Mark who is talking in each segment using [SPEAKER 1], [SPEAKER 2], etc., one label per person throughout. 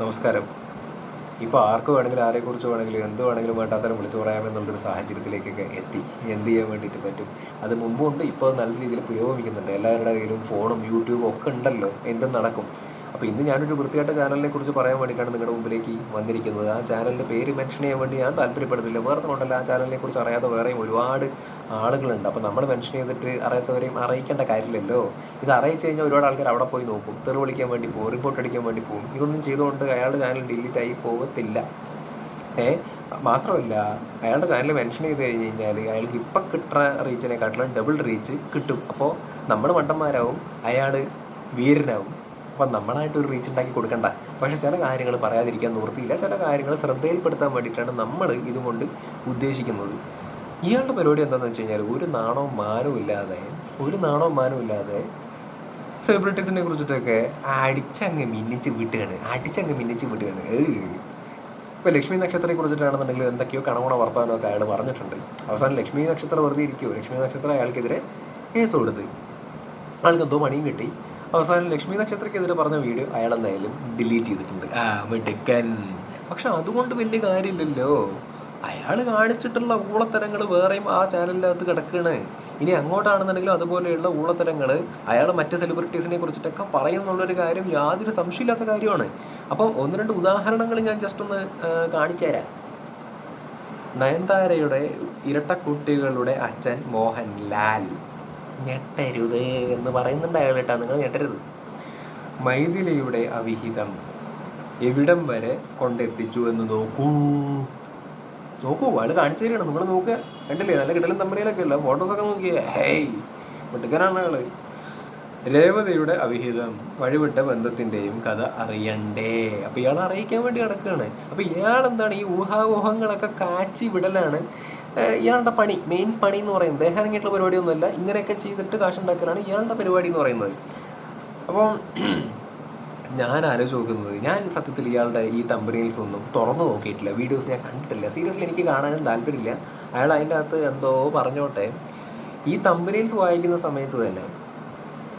[SPEAKER 1] നമസ്കാരം. ഇപ്പോൾ ആർക്ക് വേണമെങ്കിലും ആരെക്കുറിച്ച് വേണമെങ്കിലും എന്ത് വേണമെങ്കിലും വേണ്ടാത്തരം വിളിച്ചു പറയാമെന്നുള്ളൊരു സാഹചര്യത്തിലേക്കൊക്കെ എത്തി. എന്ത് ചെയ്യാൻ വേണ്ടിയിട്ട് പറ്റും? അത് മുമ്പുണ്ട് ഇപ്പോൾ നല്ല രീതിയിൽ പുരോഗമിക്കുന്നുണ്ട്. എല്ലാവരുടെ കയ്യിലും ഫോണും യൂട്യൂബും ഒക്കെ ഉണ്ടല്ലോ. എന്തും നടക്കും. അപ്പോൾ ഇന്ന് ഞാനൊരു വൃത്തികെട്ട ചാനലിനെ കുറിച്ച് പറയാൻ വേണ്ടിയിട്ടാണ് നിങ്ങളുടെ മുമ്പിലേക്ക് വന്നിരിക്കുന്നത്. ആ ചാനലിന്റെ പേര് മെൻഷൻ ചെയ്യാൻ വേണ്ടി ഞാൻ താല്പര്യപ്പെടുന്നില്ല. വേറെ കൊണ്ടല്ല ആ ചാനലിനെ കുറിച്ച് അറിയാത്ത വേറെയും ഒരുപാട് ആളുകളുണ്ട്. അപ്പോൾ നമ്മൾ മെൻഷൻ ചെയ്തിട്ട് അറിയാത്തവരെയും അറിയിക്കേണ്ട കാര്യമില്ലല്ലോ. ഇത് അറിയിച്ചു കഴിഞ്ഞാൽ ഒരുപാട് ആൾക്കാർ അവിടെ പോയി നോക്കും. തെറി വിളിക്കാൻ വേണ്ടി പോകും റിപ്പോർട്ട് അടിക്കാൻ വേണ്ടി പോകും ഇതൊന്നും ചെയ്തുകൊണ്ട് അയാളുടെ ചാനൽ ഡിലീറ്റ് ആയി പോകത്തില്ല ഏ? മാത്രമല്ല അയാളുടെ ചാനൽ മെൻഷൻ ചെയ്ത് കഴിഞ്ഞ് കഴിഞ്ഞാൽ അയാൾക്ക് ഇപ്പം കിട്ടുന്ന റീച്ചിനെക്കാട്ടിലും ഡബിൾ റീച്ച് കിട്ടും. അപ്പോൾ നമ്മൾ മണ്ടന്മാരാവും അയാൾ വീരനാവും. അപ്പം നമ്മളായിട്ട് ഒരു റീച്ച് ഉണ്ടാക്കി കൊടുക്കണ്ട. പക്ഷെ ചില കാര്യങ്ങൾ പറയാതിരിക്കാൻ നിവൃത്തിയില്ല. ചില കാര്യങ്ങൾ ശ്രദ്ധയിൽപ്പെടുത്താൻ വേണ്ടിയിട്ടാണ് നമ്മൾ ഇതുകൊണ്ട് ഉദ്ദേശിക്കുന്നത്. ഇയാളുടെ പരിപാടി എന്താണെന്ന് വെച്ച് കഴിഞ്ഞാൽ ഒരു നാണവും മാനവും ഇല്ലാതെ ഒരു നാണവും മാനവും ഇല്ലാതെ സെലിബ്രിറ്റീസിനെ കുറിച്ചിട്ടൊക്കെ അടിച്ചങ്ങ് മിന്നിച്ച് വിട്ടുകയാണ്. അടിച്ചങ്ങ് മിന്നിച്ച് വിട്ടുകയാണ്. ഇപ്പോൾ ഇപ്പൊ ലക്ഷ്മി നക്ഷത്രത്തെ കുറിച്ചിട്ടാണെന്നുണ്ടെങ്കിൽ എന്തൊക്കെയോ കണവണ വർത്താനമൊക്കെ അയാൾ പറഞ്ഞിട്ടുണ്ട്. അവസാനം ലക്ഷ്മി നക്ഷത്രം വെറുതെ ഇരിക്കുമോ ലക്ഷ്മി നക്ഷത്രം അയാൾക്കെതിരെ കേസ് കൊടുത്ത്. അയാൾക്ക് എന്തോ പണിയും കിട്ടി. അവസാനം ലക്ഷ്മി നക്ഷത്രക്കെതിരെ പറഞ്ഞ വീഡിയോ അയാൾ എന്തായാലും ഡിലീറ്റ് ചെയ്തിട്ടുണ്ട്. പക്ഷെ അതുകൊണ്ട് വലിയ കാര്യമില്ലല്ലോ. അയാൾ കാണിച്ചിട്ടുള്ള ഊളത്തരങ്ങൾ വേറെയും ആ ചാനലിന്റെ അകത്ത് കിടക്കുകയാണ് ഇനി അങ്ങോട്ടാണെന്നുണ്ടെങ്കിലും അതുപോലെയുള്ള ഊളത്തരങ്ങൾ അയാൾ മറ്റ് സെലിബ്രിറ്റീസിനെ കുറിച്ചിട്ടൊക്കെ പറയുന്നുള്ളൊരു കാര്യം യാതൊരു സംശയമില്ലാത്ത കാര്യമാണ്. അപ്പം ഒന്ന് രണ്ട് ഉദാഹരണങ്ങൾ ഞാൻ ജസ്റ്റ് ഒന്ന് കാണിച്ചു തരാം. നയൻതാരയുടെ ഇരട്ടക്കുട്ടികളുടെ അച്ഛൻ മോഹൻലാൽ. ഞെട്ടരുത് എന്ന് പറയുന്നുണ്ട് അയാൾ കേട്ടോ. നിങ്ങൾ ഞെട്ടരുത്. മൈഥിലിയുടെ അവിഹിതം എവിടം വരെ കൊണ്ടെത്തിച്ചു എന്ന് നോക്കൂ. നോക്കൂ അയാൾ കാണിച്ചു തരികയാണ്. നിങ്ങൾ നോക്കുക. കണ്ടില്ലേ? നല്ല കിടലും തമ്പടിയിലൊക്കെ ഉള്ള ഫോട്ടോസൊക്കെ നോക്കിയേ. ഹേയ് മിടുക്കനാണ് അയാൾ രേവതിയുടെ അവിഹിതം വഴിവിട്ട ബന്ധത്തിന്റെയും കഥ അറിയണ്ടേ. അപ്പൊ ഇയാൾ അറിയിക്കാൻ വേണ്ടി നടക്കുകയാണ്. അപ്പൊ ഇയാൾ എന്താണ്? ഈ ഊഹാപോഹങ്ങളൊക്കെ കാച്ചി വിടലാണ് ഇയാളുടെ പണി മെയിൻ പണി എന്ന് പറയുന്നത് ദേഹാനങ്ങിയിട്ടുള്ള പരിപാടിയൊന്നുമല്ല. ഇങ്ങനെയൊക്കെ ചെയ്തിട്ട് കാശുണ്ടാക്കലാണ് ഇയാളുടെ പരിപാടി എന്ന് പറയുന്നത്. അപ്പം ഞാൻ ആലോചിച്ച് നോക്കുന്നത് ഞാൻ സത്യത്തിൽ ഇയാളുടെ ഈ തമ്പനിയിൽസ് ഒന്നും തുറന്നു നോക്കിയിട്ടില്ല. വീഡിയോസ് ഞാൻ കണ്ടിട്ടില്ല. സീരിയസ്ലി എനിക്ക് കാണാനും താല്പര്യമില്ല. അയാൾ അതിന്റെ അകത്ത് എന്തോ പറഞ്ഞോട്ടെ. ഈ തമ്പനിയിൽസ് വായിക്കുന്ന സമയത്ത് തന്നെ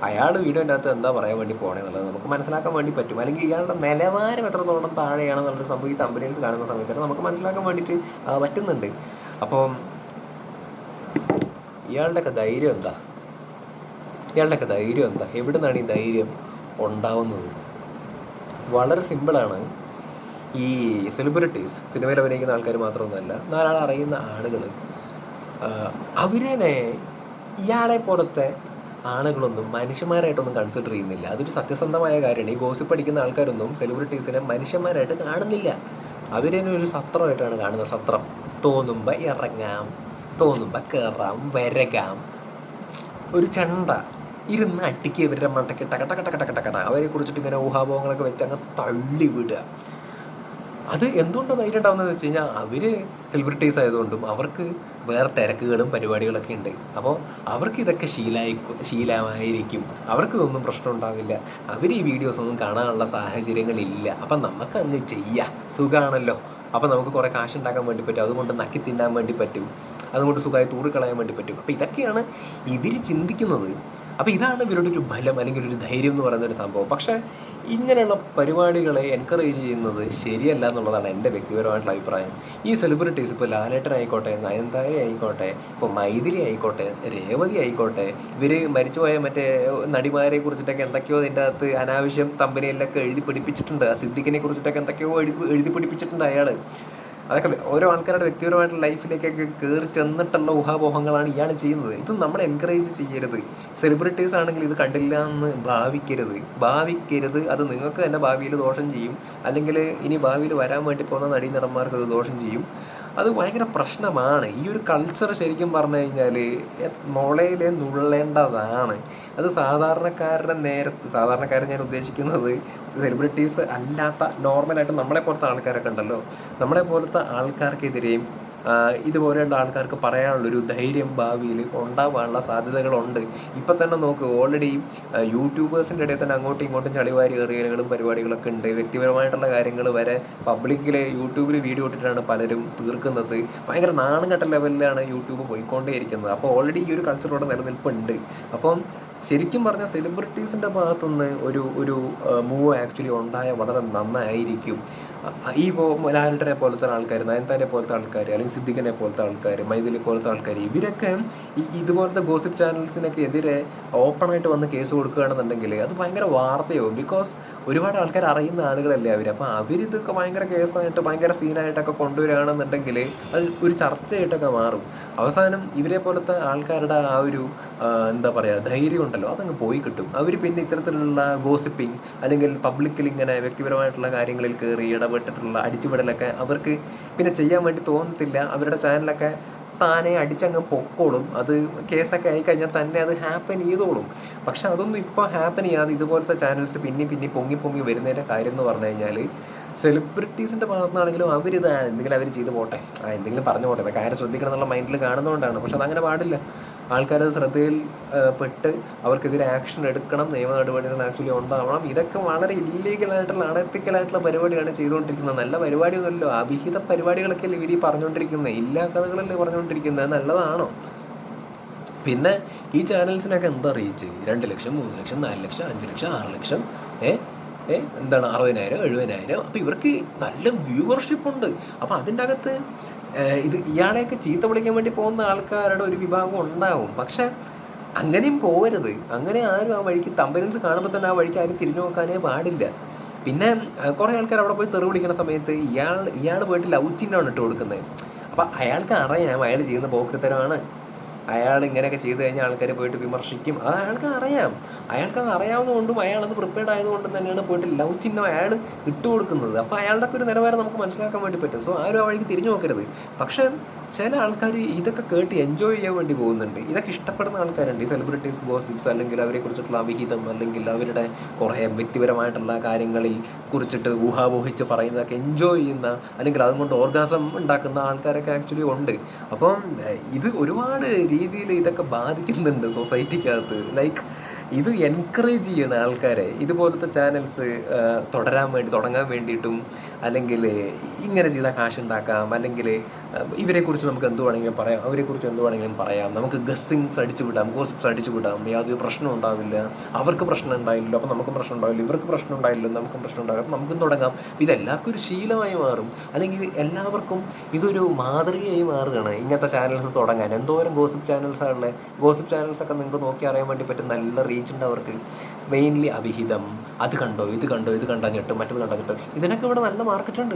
[SPEAKER 1] അയാൾ വീഡിയോന്റെ അകത്ത് എന്താ പറയാൻ വേണ്ടി പോകണമെന്നുള്ളത് നമുക്ക് മനസ്സിലാക്കാൻ വേണ്ടി പറ്റും. അല്ലെങ്കിൽ ഇയാളുടെ നിലവാരം എത്രത്തോളം താഴെയാണെന്നുള്ളൊരു സംഭവം ഈ തമ്പനിയിൽസ് കാണുന്ന സമയത്ത് തന്നെ നമുക്ക് മനസ്സിലാക്കാൻ വേണ്ടിയിട്ട് പറ്റുന്നുണ്ട്. അപ്പം ഇയാളുടെയൊക്കെ ധൈര്യം എന്താ? ഇയാളുടെയൊക്കെ ധൈര്യം എന്താ? എവിടെ നിന്നാണ് ഈ ധൈര്യം ഉണ്ടാവുന്നത്? വളരെ സിമ്പിളാണ്. ഈ സെലിബ്രിറ്റീസ് സിനിമയിൽ അഭിനയിക്കുന്ന ആൾക്കാർ മാത്രമൊന്നുമല്ല നാലാൾ അറിയുന്ന ആളുകൾ അവരെ ഇയാളെ പോലത്തെ ആളുകളൊന്നും മനുഷ്യന്മാരായിട്ടൊന്നും കൺസിഡർ ചെയ്യുന്നില്ല. അതൊരു സത്യസന്ധമായ കാര്യമാണ്. ഈ ഗോസിപ്പ് അടിക്കുന്ന ആൾക്കാരൊന്നും സെലിബ്രിറ്റീസിനെ മനുഷ്യന്മാരായിട്ട് കാണുന്നില്ല. അവരെ ഒരു സത്രമായിട്ടാണ് കാണുന്നത് സത്രം. തോന്നുമ്പോൾ ഇറങ്ങാം തോന്നുമ്പോൾ കയറാം വരകാം. ഒരു ചണ്ട ഇരുന്ന് അട്ടിക്ക് ഇവരുടെ മണ്ടക്ക് ടക ടക ടക ടക ടക അവരെ കുറിച്ചിട്ട് ഇങ്ങനെ ഊഹാഭോഗങ്ങളൊക്കെ വെച്ച് അങ്ങ് തള്ളി വിടുക. അത് എന്തുകൊണ്ടാണ് ധൈര്യം ഉണ്ടാവുന്നത് വെച്ച് കഴിഞ്ഞാൽ അവർ സെലിബ്രിറ്റീസ് ആയതുകൊണ്ടും അവർക്ക് വേറെ തിരക്കുകളും പരിപാടികളൊക്കെ ഉണ്ട് അപ്പോൾ അവർക്ക് ഇതൊക്കെ ശീലായി ശീലമായിരിക്കും. അവർക്ക് ഇതൊന്നും പ്രശ്നം ഉണ്ടാവില്ല. അവർ ഈ വീഡിയോസ് ഒന്നും കാണാനുള്ള സാഹചര്യങ്ങളില്ല. അപ്പം നമുക്ക് അങ്ങ് ചെയ്യാം. സുഖമാണല്ലോ അപ്പം നമുക്ക് കുറേ കാശ് ഉണ്ടാക്കാൻ വേണ്ടി പറ്റും. അതുകൊണ്ട് നക്കി തിന്നാൻ വേണ്ടി പറ്റും. അതുകൊണ്ട് സുഖമായി തൂറിക്കളയാൻ വേണ്ടി പറ്റും. അപ്പം ഇതൊക്കെയാണ് ഇവർ ചിന്തിക്കുന്നത്. അപ്പോൾ ഇതാണ് ഇവരുടെ ഒരു ബലം അല്ലെങ്കിൽ ഒരു ധൈര്യം എന്ന് പറയുന്ന ഒരു സംഭവം. പക്ഷേ ഇങ്ങനെയുള്ള പരിപാടികളെ എൻകറേജ് ചെയ്യുന്നത് ശരിയല്ല എന്നുള്ളതാണ് എന്റെ വ്യക്തിപരമായിട്ടുള്ള അഭിപ്രായം. ഈ സെലിബ്രിറ്റീസ് ഇപ്പോൾ ലാലേട്ടൻ ആയിക്കോട്ടെ നയൻതാര ആയിക്കോട്ടെ ഇപ്പോൾ മൈഥിലി ആയിക്കോട്ടെ രേവതി ആയിക്കോട്ടെ ഇവർ മരിച്ചുപോയ മറ്റേ നടിമാരെ കുറിച്ചിട്ടൊക്കെ എന്തൊക്കെയോ ഇതിന്റെ അകത്ത് അനാവശ്യം തമ്പനിയിലൊക്കെ എഴുതി പിടിപ്പിച്ചിട്ടുണ്ട് ആ സിദ്ദിഖിനെ കുറിച്ചിട്ടൊക്കെ എന്തൊക്കെയോ എഴുതി എഴുതി പിടിപ്പിച്ചിട്ടുണ്ട് അയാൾ അതൊക്കെ ഓരോ ആൾക്കാരുടെ വ്യക്തിപരമായിട്ടുള്ള ലൈഫിലേക്കൊക്കെ കയറി ചെന്നിട്ടുള്ള ഊഹാപോഹങ്ങളാണ് ഇയാൾ ചെയ്യുന്നത്. ഇത് നമ്മൾ എൻകറേജ് ചെയ്യരുത്. സെലിബ്രിറ്റീസ് ആണെങ്കിൽ ഇത് കണ്ടില്ല എന്ന് ഭാവിക്കരുത്. ഭാവിക്കരുത്. അത് നിങ്ങൾക്ക് തന്നെ ഭാവിയിൽ ദോഷം ചെയ്യും. അല്ലെങ്കിൽ ഇനി ഭാവിയിൽ വരാൻ വേണ്ടി പോകുന്ന നടീനടന്മാർക്ക് അത് ദോഷം ചെയ്യും. അത് ഭയങ്കര പ്രശ്നമാണ്. ഈ ഒരു കൾച്ചർ ശരിക്കും പറഞ്ഞു കഴിഞ്ഞാൽ മുളയിൽ നുള്ളേണ്ടതാണ്. അത് സാധാരണക്കാരുടെ നേരത്ത് സാധാരണക്കാരെ ഞാൻ ഉദ്ദേശിക്കുന്നത് സെലിബ്രിറ്റീസ് അല്ലാത്ത നോർമലായിട്ട് നമ്മളെ പോലത്തെ ആൾക്കാരൊക്കെ ഉണ്ടല്ലോ. നമ്മളെ പോലത്തെ ആൾക്കാർക്കെതിരെയും ഇതുപോലെയുള്ള ആൾക്കാർക്ക് പറയാനുള്ളൊരു ധൈര്യം ഭാവിയിൽ ഉണ്ടാവാനുള്ള സാധ്യതകളുണ്ട്. ഇപ്പം തന്നെ നോക്ക് ഓൾറെഡി യൂട്യൂബേഴ്സിന്റെ ഇടയിൽ തന്നെ അങ്ങോട്ടും ഇങ്ങോട്ടും ചളിവാരി എറിയലുകളും പരിപാടികളൊക്കെ ഉണ്ട്. വ്യക്തിപരമായിട്ടുള്ള കാര്യങ്ങൾ വരെ പബ്ലിക്കിൽ യൂട്യൂബിൽ വീഡിയോ ഇട്ടിട്ടാണ് പലരും തീർക്കുന്നത്. ഭയങ്കര നാണം കെട്ട ലെവലിലാണ് യൂട്യൂബ് പോയിക്കൊണ്ടേയിരിക്കുന്നത്. അപ്പോൾ ഓൾറെഡി ഈ ഒരു കൾച്ചർ ഇവിടെ നിലനിൽപ്പുണ്ട്. അപ്പം ശരിക്കും പറഞ്ഞാൽ സെലിബ്രിറ്റീസിന്റെ ഭാഗത്തുനിന്ന് ഒരു ഒരു മൂവ് ആക്ച്വലി ഉണ്ടായ വളരെ നന്നായിരിക്കും. ഈ ലാലിട്ടനെ പോലത്തെ ആൾക്കാർ നയൻതാരെ പോലത്തെ ആൾക്കാർ അല്ലെങ്കിൽ സിദ്ദിഖിനെ പോലത്തെ ആൾക്കാർ മൈഥിലി പോലത്തെ ആൾക്കാർ ഇവരൊക്കെ ഈ ഇതുപോലത്തെ ഗോസിപ്പ് ചാനൽസിനൊക്കെ എതിരെ ഓപ്പണായിട്ട് വന്ന് കേസ് കൊടുക്കുകയാണെന്നുണ്ടെങ്കിൽ അത് ഭയങ്കര വാർത്തയാവും. ബിക്കോസ് ഒരുപാട് ആൾക്കാർ അറിയുന്ന ആളുകളല്ലേ അവർ അപ്പോൾ അവരിതൊക്കെ ഭയങ്കര കേസായിട്ട് ഭയങ്കര സീനായിട്ടൊക്കെ കൊണ്ടുവരികയാണെന്നുണ്ടെങ്കിൽ അത് ഒരു ചർച്ചയായിട്ടൊക്കെ മാറും. അവസാനം ഇവരെ പോലത്തെ ആൾക്കാരുടെ ആ ഒരു എന്താ പറയുക ധൈര്യം ഉണ്ടല്ലോ അതങ്ങ് പോയി കിട്ടും. അവർ പിന്നെ ഇത്തരത്തിലുള്ള ഗോസിപ്പിംഗ് അല്ലെങ്കിൽ പബ്ലിക്കിൽ ഇങ്ങനെ വ്യക്തിപരമായിട്ടുള്ള കാര്യങ്ങളിൽ കയറി ഇടപെട്ടിട്ടുള്ള അടിച്ചുവിടലൊക്കെ അവർക്ക് പിന്നെ ചെയ്യാൻ വേണ്ടി തോന്നത്തില്ല. അവരുടെ ചാനലൊക്കെ താനെ അടിച്ചങ്ങ് പൊക്കോളും. അത് കേസൊക്കെ ആയി കഴിഞ്ഞാൽ തന്നെ അത് ഹാപ്പൻ ചെയ്തോളും. പക്ഷെ അതൊന്നും ഇപ്പോൾ ഹാപ്പൻ ചെയ്യാതെ ഇതുപോലത്തെ ചാനൽസ് പിന്നെ പിന്നെ പൊങ്ങി പൊങ്ങി വരുന്നതിന്റെ കാര്യം എന്ന് പറഞ്ഞു കഴിഞ്ഞാൽ സെലിബ്രിറ്റീസിന്റെ ഭാഗത്തുനിന്നാണെങ്കിലും അവരിത് എന്തെങ്കിലും അവർ ചെയ്ത് പോട്ടെ. ആ എന്തെങ്കിലും പറഞ്ഞു പോട്ടെ. ഇതൊക്കെ ആരും ശ്രദ്ധിക്കണം എന്നുള്ള മൈൻഡിൽ കാണുന്നതുകൊണ്ടാണ് പക്ഷെ അതങ്ങനെ പാടില്ല. ആൾക്കാരത് ശ്രദ്ധയിൽ പെട്ട് അവർക്കെതിരെ ആക്ഷൻ എടുക്കണം നിയമ നടപടികൾ ആക്ച്വലി ഉണ്ടാവണം. ഇതൊക്കെ വളരെ അണത്തിക്കൽ ആയിട്ടുള്ള പരിപാടിയാണ് ചെയ്തുകൊണ്ടിരിക്കുന്നത്. നല്ല പരിപാടിയൊന്നുമല്ലോ അവിഹിത പരിപാടികളൊക്കെ അല്ലേ ഇവർ ഈ പറഞ്ഞുകൊണ്ടിരിക്കുന്നത്. ഇല്ലാ കഥകളല്ലേ പറഞ്ഞുകൊണ്ടിരിക്കുന്നത്. നല്ലതാണോ? പിന്നെ ഈ ചാനൽസിനൊക്കെ എന്താ റീച്ച് രണ്ട് ലക്ഷം മൂന്ന് ലക്ഷം നാല് ലക്ഷം അഞ്ച് ലക്ഷം ആറ് ലക്ഷം ഏ? ഏ? എന്താണ് അറുപതിനായിരം എഴുപതിനായിരം? അപ്പോൾ ഇവർക്ക് നല്ല വ്യൂവർഷിപ്പ് ഉണ്ട്. അപ്പോൾ അതിന്റെ അകത്ത് ഇത് ഇയാളെയൊക്കെ ചീത്ത വിളിക്കാൻ വേണ്ടി പോകുന്ന ആൾക്കാരുടെ ഒരു വിഭാഗം ഉണ്ടാവും. പക്ഷെ അങ്ങനെയും പോകരുത് അങ്ങനെ ആരും ആ വഴിക്ക് തമ്പലൻസ് കാണുമ്പോൾ തന്നെ ആ വഴിക്ക് ആരും തിരിഞ്ഞു നോക്കാനേ പാടില്ല. പിന്നെ കുറേ ആൾക്കാർ അവിടെ പോയി തെറി വിളിക്കുന്ന സമയത്ത് ഇയാൾ ഇയാൾ പോയിട്ട് ലവ് ചിഹ്നമാണ് ഇട്ട് കൊടുക്കുന്നത്. അപ്പം അയാൾക്ക് അറിയാം അയാൾ ചെയ്യുന്ന പോക്കൃത്തരമാണ് അയാൾ ഇങ്ങനെയൊക്കെ ചെയ്തു കഴിഞ്ഞാൽ ആൾക്കാർ പോയിട്ട് വിമർശിക്കും. അത് അയാൾക്ക് അറിയാം. അയാൾക്ക് അറിയാവുന്നതുകൊണ്ടും അത് പ്രിപ്പയർഡ് ആയതുകൊണ്ടും തന്നെയാണ് പോയിട്ട് ലവ് ചിഹ്നം അയാൾ ഇട്ട് കൊടുക്കുന്നത് അപ്പോൾ അയാളുടെ ഒക്കെ ഒരു നിലവാരം നമുക്ക് മനസ്സിലാക്കാൻ വേണ്ടി പറ്റും. സോ ആ വഴിക്ക് തിരിഞ്ഞു നോക്കരുത്. പക്ഷേ ചില ആൾക്കാർ ഇതൊക്കെ കേട്ട് എൻജോയ് ചെയ്യാൻ വേണ്ടി പോകുന്നുണ്ട്. ഇതൊക്കെ ഇഷ്ടപ്പെടുന്ന ആൾക്കാരുണ്ട്. ഈ സെലിബ്രിറ്റീസ് ഗോസിപ്സ് അല്ലെങ്കിൽ അവരെ കുറിച്ചിട്ടുള്ള അവിഹിതം അല്ലെങ്കിൽ അവരുടെ കുറേ വ്യക്തിപരമായിട്ടുള്ള കാര്യങ്ങളിൽ കുറിച്ചിട്ട് ഊഹാപോഹിച്ച് പറയുന്നതൊക്കെ എൻജോയ് ചെയ്യുന്ന അല്ലെങ്കിൽ അതുകൊണ്ട് ഓർഗാസം ഉണ്ടാക്കുന്ന ആൾക്കാരൊക്കെ ആക്ച്വലി ഉണ്ട്. അപ്പം ഇത് ഒരുപാട് രീതിയിൽ ഇതൊക്കെ ബാധിക്കുന്നുണ്ട് സൊസൈറ്റിക്കകത്ത് ലൈക്ക് ഇത് എൻകറേജ് ചെയ്യണ ആൾക്കാരെ ഇതുപോലത്തെ ചാനൽസ് തുടരാൻ വേണ്ടി തുടങ്ങാൻ വേണ്ടിയിട്ടും അല്ലെങ്കിൽ ഇങ്ങനെ ചെയ്താൽ കാശ് ഉണ്ടാക്കാം അല്ലെങ്കിൽ ഇവരെക്കുറിച്ച് നമുക്ക് എന്ത് വേണമെങ്കിലും പറയാം അവരെക്കുറിച്ച് എന്ത് വേണമെങ്കിലും പറയാം നമുക്ക് ഗസ്സിങ്സ് അടിച്ചു വിടാം ഗോസിപ്സ് അടിച്ചു വിടാം യാതൊരു പ്രശ്നം ഉണ്ടാവില്ല അവർക്ക് പ്രശ്നം ഉണ്ടായില്ലല്ലോ അപ്പോൾ നമുക്കും പ്രശ്നം ഉണ്ടാവില്ല ഇവർക്ക് പ്രശ്നം ഉണ്ടായില്ലല്ലോ നമുക്കും പ്രശ്നം ഉണ്ടാവില്ല അപ്പോൾ നമുക്കും തുടങ്ങാം. ഇത് എല്ലാവർക്കും ഒരു ശീലമായി മാറും. അല്ലെങ്കിൽ എല്ലാവർക്കും ഇതൊരു മാതൃകയായി മാറുകയാണ് ഇങ്ങനത്തെ ചാനൽസ് തുടങ്ങാൻ. എന്തോരം ഗോസിപ്പ് ചാനൽസ് ആണുള്ളത്? ഗോസിപ്പ് ചാനൽസൊക്കെ നിങ്ങൾക്ക് നോക്കി അറിയാൻ വേണ്ടി പറ്റും നല്ല റീച്ച് ഉണ്ട് അവർക്ക് മെയിൻലി അവിഹിതം. അത് കണ്ടോ ഇത് കണ്ടോ ഇത് കണ്ടാൽ ഞെട്ടും മറ്റത് കണ്ടാൽ ഞെട്ടും ഇതിനൊക്കെ ഇവിടെ നല്ല മാർക്കറ്റ് ഉണ്ട്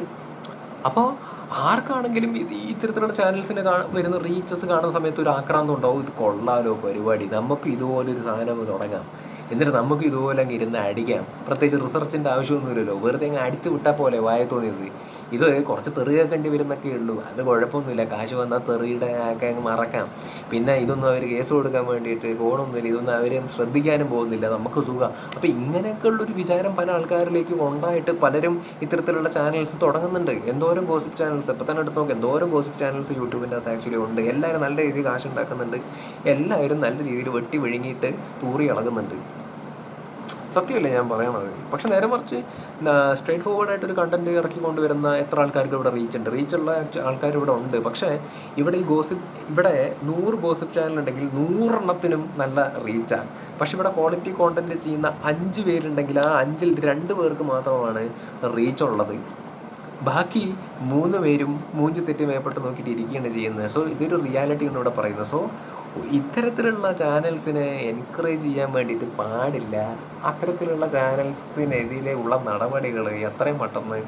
[SPEAKER 1] അപ്പോൾ ആർക്കാണെങ്കിലും ഇത് ഈ ചാനൽസിന് വരുന്ന റീച്ചസ് കാണുന്ന സമയത്ത് ഒരു ആക്രാന്തം ഉണ്ടാവും. ഇത് കൊള്ളാലോ പരിപാടി. നമുക്ക് ഇതുപോലൊരു സാധനം തുടങ്ങാം. എന്നിട്ട് നമുക്ക് ഇതുപോലെ അങ്ങ് ഇരുന്ന് അടിക്കാം. പ്രത്യേകിച്ച് റിസർച്ചിന്റെ ആവശ്യമൊന്നുമില്ലല്ലോ. വെറുതെ അങ്ങ് അടിച്ചു വിട്ടാൽ പോലെ വായ തോന്നിയത്. ഇത് കുറച്ച് തെറി കേൾക്കേണ്ടി വരുന്നൊക്കെ ഉള്ളൂ. അത് കുഴപ്പമൊന്നുമില്ല. കാശ് വന്നാൽ തെറിയുടെ ഒക്കെ അങ്ങ് മറക്കാം. പിന്നെ ഇതൊന്നും അവർ കേസ് കൊടുക്കാൻ വേണ്ടിയിട്ട് പോകണമൊന്നുമില്ല ഇതൊന്നും അവരും ശ്രദ്ധിക്കാനും പോകുന്നില്ല. നമുക്ക് സുഖം. അപ്പോൾ ഇങ്ങനെയൊക്കെ ഉള്ളൊരു വിചാരം പല ആൾക്കാരിലേക്കും ഉണ്ടായിട്ട് പലരും ഇത്തരത്തിലുള്ള ചാനൽസ് തുടങ്ങുന്നുണ്ട്. എന്തോരം ഗോസിപ്പ് ചാനൽസ് ഇപ്പം തന്നെ എടുത്ത് നോക്ക്. എന്തോരം ഗോസിപ്പ് ചാനൽസ് യൂട്യൂബിന്റെ അകത്ത് ആക്ച്വലി ഉണ്ട്. എല്ലാവരും നല്ല രീതിയിൽ കാശ് ഉണ്ടാക്കുന്നുണ്ട്. എല്ലാവരും നല്ല രീതിയിൽ വെട്ടി വിഴുങ്ങിയിട്ട് തൂറി ഇളകുന്നുണ്ട്. സത്യമല്ലേ ഞാൻ പറയണത്? പക്ഷെ നേരെ മറിച്ച് സ്ട്രേറ്റ് ഫോർവേഡ് ആയിട്ട് ഒരു കണ്ടന്റ് ഇറക്കി കൊണ്ടുവരുന്ന എത്ര ആൾക്കാർക്ക് ഇവിടെ റീച്ച് ഉണ്ട്? റീച്ച് ഉള്ള ആൾക്കാർ ഇവിടെ ഉണ്ട്. പക്ഷേ ഇവിടെ ഈ ഗോസിപ്പ് ഇവിടെ നൂറ് ഗോസിപ്പ് ചാനൽ ഉണ്ടെങ്കിൽ നൂറെണ്ണത്തിനും നല്ല റീച്ചാണ് പക്ഷെ ഇവിടെ ക്വാളിറ്റി കോണ്ടന്റ് ചെയ്യുന്ന അഞ്ച് പേരുണ്ടെങ്കിൽ ആ അഞ്ചിൽ രണ്ട് പേർക്ക് മാത്രമാണ് റീച്ച് ഉള്ളത്. ബാക്കി മൂന്ന് പേരും മൂഞ്ചി തെറ്റി മേപ്പെട്ട് നോക്കിയിട്ട് ഇരിക്കുകയാണ് ചെയ്യുന്നത്. സോ ഇതൊരു റിയാലിറ്റി ആണ് പറയുന്നത്. സോ ഇത്തരത്തിലുള്ള ചാനൽസിനെ എൻകറേജ് ചെയ്യാൻ വേണ്ടിയിട്ട് പാടില്ല. അത്തരത്തിലുള്ള ചാനൽസിനെതിരെ ഉള്ള നടപടികൾ എത്രയും പെട്ടെന്ന്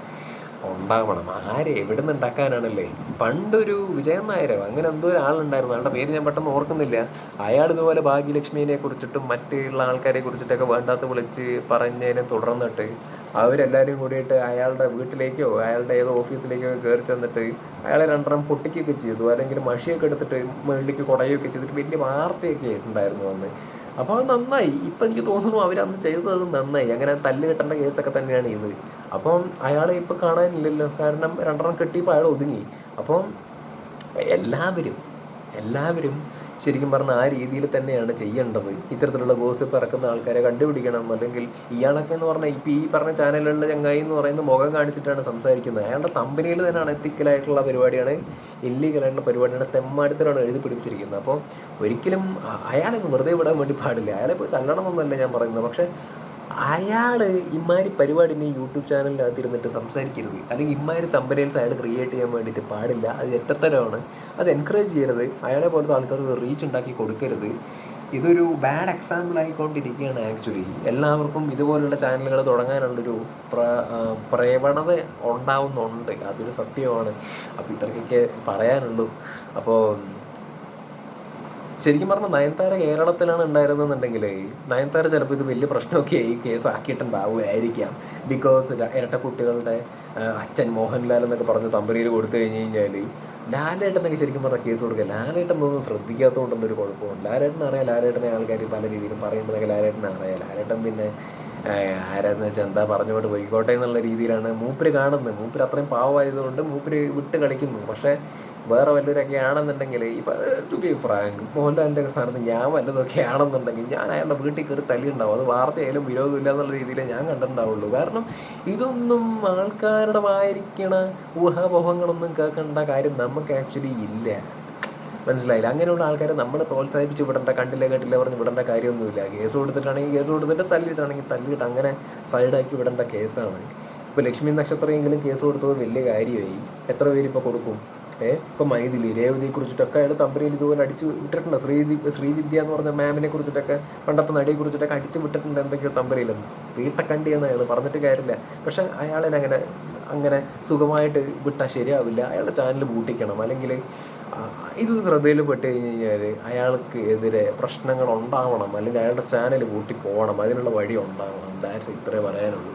[SPEAKER 1] ഉണ്ടാവണം. ആരെ? എവിടെ നിന്ന് ഉണ്ടാക്കാനാണല്ലേ? പണ്ടൊരു വിജയൻ നായരോ? അങ്ങനെ എന്തോ ഒരാളുണ്ടായിരുന്നു. ആളുടെ പേര് ഞാൻ പെട്ടെന്ന് ഓർക്കുന്നില്ല. അയാൾ ഇതുപോലെ ഭാഗ്യലക്ഷ്മിനെ കുറിച്ചിട്ടും മറ്റുള്ള ആൾക്കാരെ കുറിച്ചിട്ടൊക്കെ വേണ്ടാത്ത വിളിച്ച് പറഞ്ഞതിനെ തുടർന്നിട്ട് അവരെല്ലാവരും കൂടിയിട്ട് അയാളുടെ വീട്ടിലേക്കോ അയാളുടെ ഏതോ ഓഫീസിലേക്കോ കയറി ചെന്നിട്ട് അയാളെ രണ്ടെണ്ണം പൊട്ടിക്കുകയൊക്കെ ചെയ്തു. അല്ലെങ്കിൽ മഷിയൊക്കെ എടുത്തിട്ട് മുകളിലേക്ക് കുടയൊക്കെ ചെയ്തിട്ട് വലിയ വാർത്തയൊക്കെ ഉണ്ടായിരുന്നു അന്ന്. അപ്പോൾ നന്നായി. ഇപ്പം എനിക്ക് തോന്നുന്നു അവരന്ന് ചെയ്തത് നന്നായി. അങ്ങനെ തല്ല് കെട്ടേണ്ട കേസൊക്കെ തന്നെയാണ് ഇത്. അപ്പം അയാളെ ഇപ്പോൾ കാണാനില്ലല്ലോ. കാരണം രണ്ടെണ്ണം കെട്ടിയപ്പോൾ അയാൾ ഒതുങ്ങി. അപ്പം എല്ലാവരും എല്ലാവരും ശരിക്കും പറഞ്ഞാൽ ആ രീതിയിൽ തന്നെയാണ് ചെയ്യേണ്ടത്. ഇത്തരത്തിലുള്ള ഗോസിപ്പ് ഇറക്കുന്ന ആൾക്കാരെ കണ്ടുപിടിക്കണം. അല്ലെങ്കിൽ ഇയാളൊക്കെ എന്ന് പറഞ്ഞാൽ ഇപ്പം ഈ പറഞ്ഞ ചാനലുകളിലെ ചങ്ങായി എന്ന് പറയുന്ന മുഖം കാണിച്ചിട്ടാണ് സംസാരിക്കുന്നത്. അയാളുടെ കമ്പനിയിൽ തന്നെയാണ് എത്തിക്കലായിട്ടുള്ള പരിപാടിയാണ് ഇല്ലീഗലായിട്ടുള്ള പരിപാടിയാണ് തെമ്മാടത്തിലാണ് എഴുതി പിടിപ്പിച്ചിരിക്കുന്നത്. അപ്പോൾ ഒരിക്കലും അയാളെ വെറുതെ വിടാൻ വേണ്ടി പാടില്ല. അയാളെ പോയി തല്ലണമെന്നല്ല ഞാൻ പറയുന്നത്. പക്ഷേ അയാൾ ഇമാരി പരിപാടിനെ യൂട്യൂബ് ചാനലിനകത്ത് ഇരുന്നിട്ട് സംസാരിക്കരുത്. അല്ലെങ്കിൽ ഇമാരി തമ്പനയിൽസ് അയാൾ ക്രിയേറ്റ് ചെയ്യാൻ വേണ്ടിയിട്ട് പാടില്ല. അത് എത്തത്തരമാണ് അത് എൻകറേജ് ചെയ്യരുത്. അയാളെ പോലത്തെ ആൾക്കാർക്ക് റീച്ച് ഉണ്ടാക്കി കൊടുക്കരുത്. ഇതൊരു ബാഡ് എക്സാമ്പിൾ ആയിക്കൊണ്ടിരിക്കുകയാണ് ആക്ച്വലി എല്ലാവർക്കും ഇതുപോലുള്ള ചാനലുകൾ തുടങ്ങാനുള്ളൊരു പ്ര പ്രവണത ഉണ്ടാവുന്നുണ്ട്. അതൊരു സത്യമാണ്. അപ്പോൾ ഇത്രയൊക്കെ പറയാനുള്ളൂ. അപ്പോൾ ശരിക്കും പറഞ്ഞാൽ നയൻതാര കേരളത്തിലാണ് ഉണ്ടായിരുന്നെന്നുണ്ടെങ്കിൽ നയൻതാര ചിലപ്പോൾ ഇത് വലിയ പ്രശ്നമൊക്കെ ഈ കേസ് ആക്കിയിട്ടുണ്ടാവുമായിരിക്കാം ബിക്കോസ് ഇരട്ട കുട്ടികളുടെ അച്ഛൻ മോഹൻലാൽ എന്നൊക്കെ പറഞ്ഞ് തമ്പനിയിൽ കൊടുത്തു കഴിഞ്ഞ് കഴിഞ്ഞാൽ ലാലേട്ടനൊക്കെ ശരിക്കും പറഞ്ഞാൽ കേസ് കൊടുക്കുക. ലാലേട്ടൻ ഒന്നും ശ്രദ്ധിക്കാത്തതുകൊണ്ടുള്ളൊരു കുഴപ്പമുണ്ട് ലാലേട്ടൻ അറിയാം ലാലേട്ടനെ ആൾക്കാർ പല രീതിയിലും പറയുന്നതൊക്കെ ലാലേട്ടനെ അറിയാം. ലാലേട്ടൻ പിന്നെ ആരാന്ന് വെച്ചാൽ എന്താ പറഞ്ഞുകൊണ്ട് പോയിക്കോട്ടെ എന്നുള്ള രീതിയിലാണ് മൂപ്പര് കാണുന്നത്. മൂപ്പര് അത്രയും പാവമായതുകൊണ്ട് മൂപ്പര് വിട്ട് കളിക്കുന്നു. പക്ഷേ വേറെ വല്ലവരൊക്കെ ആണെന്നുണ്ടെങ്കിൽ ഇപ്പം ടു ബി ഫ്രാങ്ക് മോഹൻലാലിന്റെ ഒക്കെ സ്ഥാനത്ത് ഞാൻ വല്ലതൊക്കെ ആണെന്നുണ്ടെങ്കിൽ ഞാൻ അയാളുടെ വീട്ടിൽ കയറി തല്ലിണ്ടാവും അത് വാർത്തയായാലും വിരോധമില്ല എന്നുള്ള രീതിയിലേ ഞാൻ കണ്ടിട്ടുണ്ടാവുള്ളൂ. കാരണം ഇതൊന്നും ആൾക്കാരുടെ വായിരിക്കണ ഊഹാപോഹങ്ങളൊന്നും കേൾക്കേണ്ട കാര്യം നമുക്ക് ആക്ച്വലി ഇല്ല. മനസ്സിലായില്ല? അങ്ങനെയുള്ള ആൾക്കാരെ നമ്മൾ പ്രോത്സാഹിപ്പിച്ച് വിടേണ്ട കണ്ടില്ല കേട്ടില്ല പറഞ്ഞ് വിടേണ്ട കാര്യമൊന്നുമില്ല. കേസ് കൊടുത്തിട്ടാണെങ്കിൽ കേസ് കൊടുത്തിട്ട് തല്ലിയിട്ടാണെങ്കിൽ തല്ലിയിട്ട് അങ്ങനെ സൈഡാക്കി വിടേണ്ട കേസാണ്. ഇപ്പൊ ലക്ഷ്മി നക്ഷത്രമെങ്കിലും കേസ് കൊടുത്തത് വലിയ കാര്യമായി. എത്ര പേര് ഇപ്പൊ കൊടുക്കും? ഏ ഇപ്പം മൈഥിലി രേവതിയെ കുറിച്ചിട്ടൊക്കെ അയാൾ തമ്പനിയിൽ ഇതുപോലെ അടിച്ച് വിട്ടിട്ടുണ്ട്. ശ്രീദി ശ്രീവിദ്യ എന്ന് പറഞ്ഞ മാമിനെ കുറിച്ചിട്ടൊക്കെ പണ്ടത്തെ നടിയെ കുറിച്ചിട്ടൊക്കെ അടിച്ച് വിട്ടിട്ടുണ്ട് എന്തൊക്കെയോ തമ്പനിയിലും വീട്ടക്കണ്ടി എന്ന് അയാൾ പറഞ്ഞിട്ട് കാര്യമില്ല. പക്ഷെ അയാളെ അങ്ങനെ അങ്ങനെ സുഖമായിട്ട് വിട്ടാൽ ശരിയാവില്ല. അയാളുടെ ചാനൽ പൂട്ടിക്കണം. അല്ലെങ്കിൽ ഇത് ശ്രദ്ധയിൽ പെട്ട് കഴിഞ്ഞ് കഴിഞ്ഞാൽ അയാൾക്ക് എതിരെ പ്രശ്നങ്ങൾ ഉണ്ടാവണം. അല്ലെങ്കിൽ അയാളുടെ ചാനൽ പൂട്ടി പോകണം. അതിനുള്ള വഴി ഉണ്ടാവണം. ദാറ്റ്സ് ഇത്രേ പറയാനുള്ളൂ.